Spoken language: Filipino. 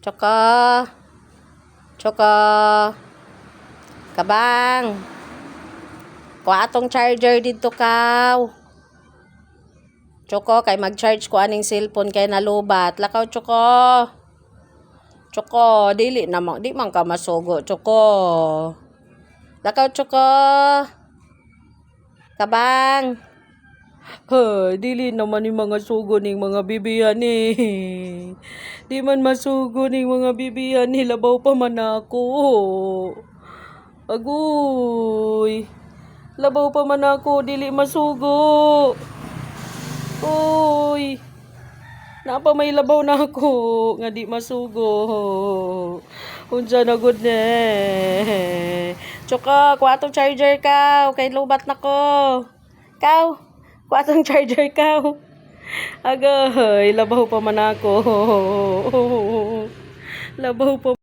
Choco. Choco. Kabang. Kuha atong charger dito kaw. Choco, kay mag-charge ko aning cellphone kay nalubat. Lakaw, Choco. Choco, dili na mo. Di man ka masugo, Choco. Lakaw, Choco. Kabang. Hoy, dili naman ni mga sugo ning mga bibiyan eh. Di man masugo ning mga bibiyan ni labaw pa man ako. Agoy. Labaw pa man ako, dili masugo. Uy. Napa may labaw na ako nga di masugo. Unsa na gud ne. Choka, kuha charger ka, kay lubat na ko. Kaw, kuha tong charger ka. Agay, labaw pa man ako. Labaw pa